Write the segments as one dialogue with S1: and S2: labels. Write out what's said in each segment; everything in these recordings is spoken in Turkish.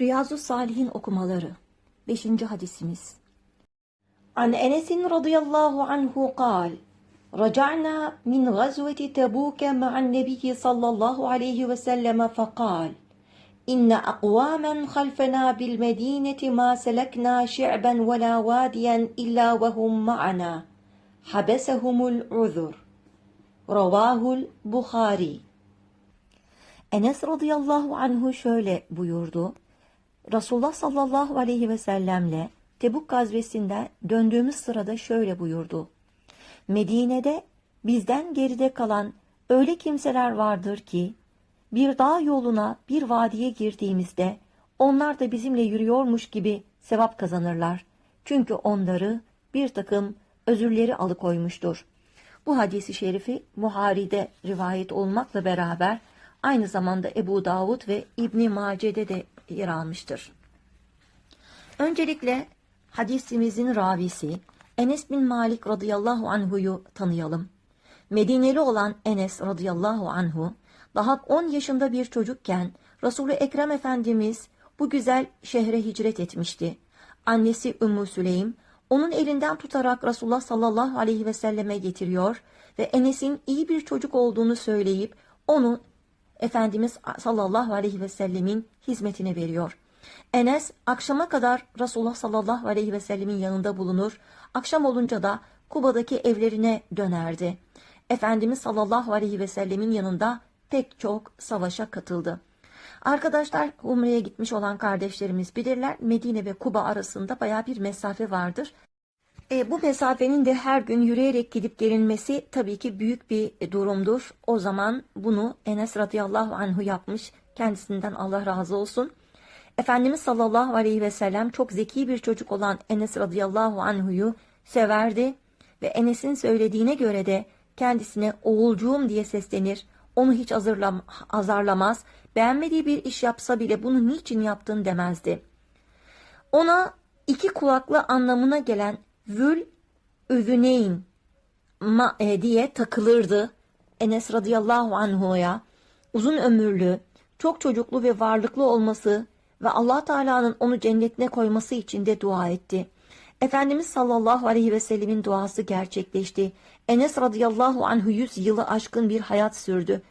S1: Riyazu Salihin okumaları 5. hadisimiz An Enes radıyallahu anhu kal رجعنا من غزوة تبوك مع النبي صلى الله عليه وسلم فقال إن أقواما خلفنا بالمدينة ما سلكنا شعبا ولا واديا إلا وهم معنا حبسهم العذر رواه البخاري Enes radıyallahu anhu şöyle buyurdu. Resulullah sallallahu aleyhi ve sellemle Tebuk gazvesinden döndüğümüz sırada şöyle buyurdu. Medine'de bizden geride kalan öyle kimseler vardır ki bir dağ yoluna bir vadiye girdiğimizde onlar da bizimle yürüyormuş gibi sevap kazanırlar. Çünkü onları bir takım özürleri alıkoymuştur. Bu hadisi şerifi Buhari'de rivayet olmakla beraber aynı zamanda Ebu Davud ve İbni Mace'de de yer almıştır. Öncelikle hadisimizin ravisi Enes bin Malik radıyallahu anhu'yu tanıyalım. Medineli olan Enes radıyallahu anhu daha 10 yaşında bir çocukken Resulü Ekrem Efendimiz bu güzel şehre hicret etmişti. Annesi Ümmü Süleym onun elinden tutarak Resulullah sallallahu aleyhi ve selleme getiriyor ve Enes'in iyi bir çocuk olduğunu söyleyip onu Efendimiz sallallahu aleyhi ve sellemin hizmetine veriyor. Enes akşama kadar Resulullah sallallahu aleyhi ve sellemin yanında bulunur. Akşam olunca da Kuba'daki evlerine dönerdi. Efendimiz sallallahu aleyhi ve sellemin yanında pek çok savaşa katıldı. Arkadaşlar Umre'ye gitmiş olan kardeşlerimiz bilirler Medine ve Kuba arasında baya bir mesafe vardır. E, bu mesafenin de her gün yürüyerek gidip gelinmesi tabii ki büyük bir durumdur. O zaman bunu Enes radıyallahu anhu yapmış. Kendisinden Allah razı olsun. Efendimiz sallallahu aleyhi ve sellem çok zeki bir çocuk olan Enes radıyallahu anhu'yu severdi ve Enes'in söylediğine göre de kendisine oğulcuğum diye seslenir. Onu hiç azırlam azarlamaz. Beğenmediği bir iş yapsa bile bunu niçin yaptın demezdi. Ona iki kulaklı anlamına gelen vül üzüneyn ma e, diye takılırdı. Enes radıyallahu anhu'ya uzun ömürlü, çok çocuklu ve varlıklı olması ve Allah Teala'nın onu cennetine koyması için de dua etti. Efendimiz sallallahu aleyhi ve sellemin duası gerçekleşti. Enes radıyallahu anhu yüz yılı aşkın bir hayat sürdü.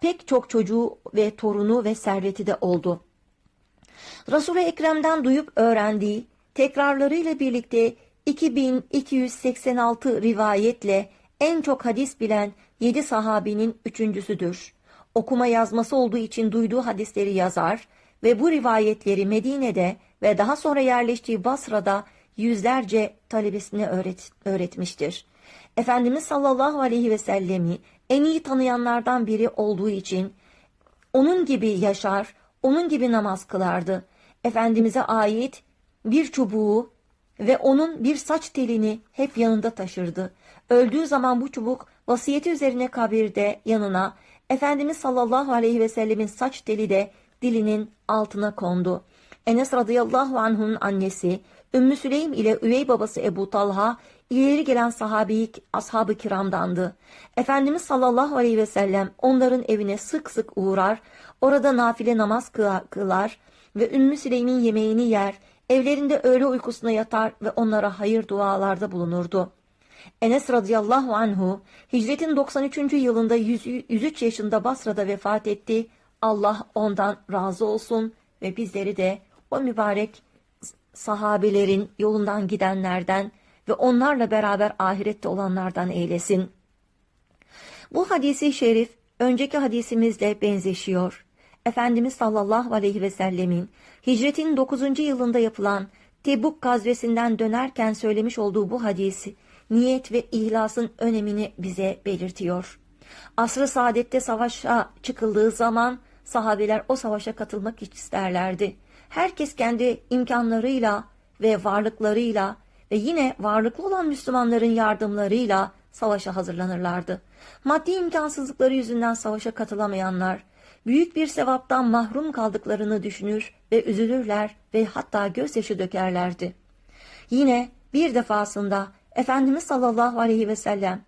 S1: Pek çok çocuğu ve torunu ve serveti de oldu. Resul-i Ekrem'den duyup öğrendiği tekrarlarıyla birlikte 2286 rivayetle en çok hadis bilen 7 sahabinin üçüncüsüdür. Okuma yazması olduğu için duyduğu hadisleri yazar ve bu rivayetleri Medine'de ve daha sonra yerleştiği Basra'da yüzlerce talebesine öğret öğretmiştir. Efendimiz sallallahu aleyhi ve sellemi en iyi tanıyanlardan biri olduğu için onun gibi yaşar, onun gibi namaz kılardı. Efendimiz'e ait bir çubuğu ve onun bir saç telini hep yanında taşırdı. Öldüğü zaman bu çubuk vasiyeti üzerine kabirde yanına Efendimiz sallallahu aleyhi ve sellemin saç teli de dilinin altına kondu. Enes radıyallahu anh'un annesi Ümmü Süleym ile üvey babası Ebu Talha ileri gelen sahabi ashab-ı kiramdandı. Efendimiz sallallahu aleyhi ve sellem onların evine sık sık uğrar, orada nafile namaz kılar ve Ümmü Süleym'in yemeğini yer, evlerinde öğle uykusuna yatar ve onlara hayır dualarda bulunurdu. Enes radıyallahu anhu hicretin 93. yılında 103 yaşında Basra'da vefat etti. Allah ondan razı olsun ve bizleri de o mübarek sahabelerin yolundan gidenlerden ve onlarla beraber ahirette olanlardan eylesin. Bu hadisi şerif önceki hadisimizle benzeşiyor. Efendimiz sallallahu aleyhi ve sellemin hicretin 9. yılında yapılan Tebuk gazvesinden dönerken söylemiş olduğu bu hadisi niyet ve ihlasın önemini bize belirtiyor. Asr-ı saadette savaşa çıkıldığı zaman sahabeler o savaşa katılmak isterlerdi. Herkes kendi imkanlarıyla ve varlıklarıyla ve yine varlıklı olan Müslümanların yardımlarıyla savaşa hazırlanırlardı. Maddi imkansızlıkları yüzünden savaşa katılamayanlar, büyük bir sevaptan mahrum kaldıklarını düşünür ve üzülürler ve hatta gözyaşı dökerlerdi. Yine bir defasında Efendimiz sallallahu aleyhi ve sellem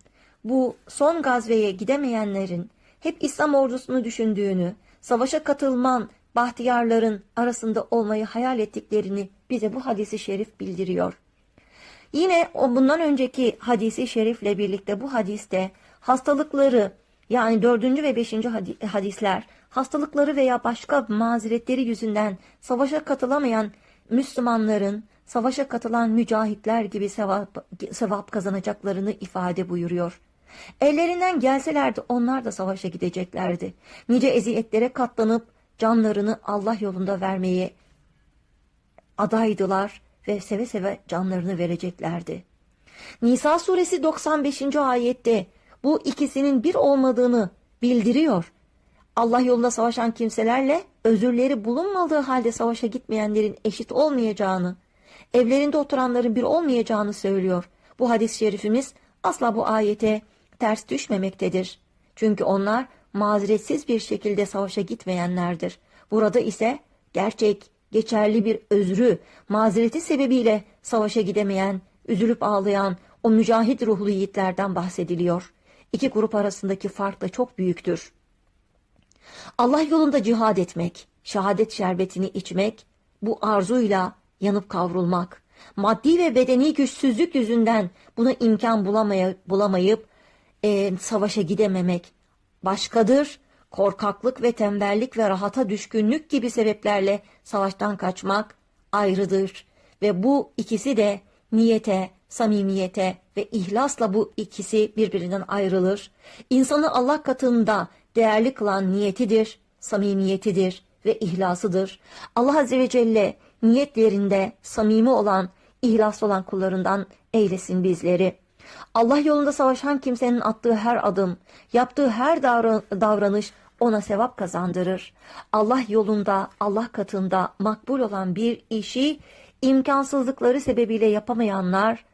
S1: bu son gazveye gidemeyenlerin hep İslam ordusunu düşündüğünü, savaşa katılman bahtiyarların arasında olmayı hayal ettiklerini bize bu hadisi şerif bildiriyor. Yine o bundan önceki hadisi şerifle birlikte bu hadiste hastalıkları yani dördüncü ve beşinci hadi- hadisler hastalıkları veya başka mazeretleri yüzünden savaşa katılamayan Müslümanların savaşa katılan mücahitler gibi sevap, sevap kazanacaklarını ifade buyuruyor. Ellerinden gelselerdi onlar da savaşa gideceklerdi. Nice eziyetlere katlanıp canlarını Allah yolunda vermeye adaydılar ve seve seve canlarını vereceklerdi. Nisa suresi 95. ayette bu ikisinin bir olmadığını bildiriyor. Allah yolunda savaşan kimselerle özürleri bulunmadığı halde savaşa gitmeyenlerin eşit olmayacağını, evlerinde oturanların bir olmayacağını söylüyor. Bu hadis-i şerifimiz asla bu ayete ters düşmemektedir. Çünkü onlar mazeretsiz bir şekilde savaşa gitmeyenlerdir. Burada ise gerçek, geçerli bir özrü, mazereti sebebiyle savaşa gidemeyen, üzülüp ağlayan o mücahit ruhlu yiğitlerden bahsediliyor. İki grup arasındaki fark da çok büyüktür. Allah yolunda cihad etmek, şehadet şerbetini içmek, bu arzuyla yanıp kavrulmak, maddi ve bedeni güçsüzlük yüzünden buna imkan bulamaya, bulamayıp e, savaşa gidememek başkadır. Korkaklık ve tembellik ve rahata düşkünlük gibi sebeplerle savaştan kaçmak ayrıdır. Ve bu ikisi de niyete, samimiyete ve ihlasla bu ikisi birbirinden ayrılır. İnsanı Allah katında değerli kılan niyetidir, samimiyetidir ve ihlasıdır. Allah Azze ve Celle niyetlerinde samimi olan, ihlaslı olan kullarından eylesin bizleri. Allah yolunda savaşan kimsenin attığı her adım, yaptığı her davra- davranış ona sevap kazandırır. Allah yolunda, Allah katında makbul olan bir işi imkansızlıkları sebebiyle yapamayanlar,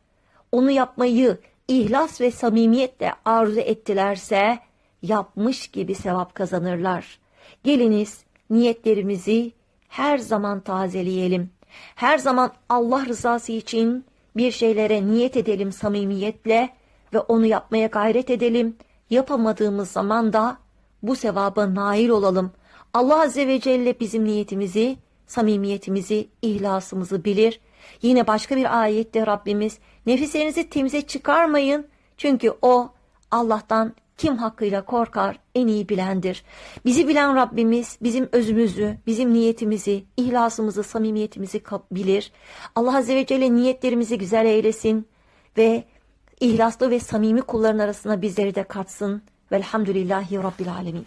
S1: onu yapmayı ihlas ve samimiyetle arzu ettilerse yapmış gibi sevap kazanırlar. Geliniz niyetlerimizi her zaman tazeleyelim. Her zaman Allah rızası için bir şeylere niyet edelim samimiyetle ve onu yapmaya gayret edelim. Yapamadığımız zaman da bu sevaba nail olalım. Allah Azze ve Celle bizim niyetimizi, samimiyetimizi, ihlasımızı bilir. Yine başka bir ayette Rabbimiz nefislerinizi temize çıkarmayın. Çünkü o Allah'tan kim hakkıyla korkar en iyi bilendir. Bizi bilen Rabbimiz bizim özümüzü, bizim niyetimizi, ihlasımızı, samimiyetimizi bilir. Allah Azze ve Celle niyetlerimizi güzel eylesin ve ihlaslı ve samimi kulların arasına bizleri de katsın. Velhamdülillahi Rabbil Alemin.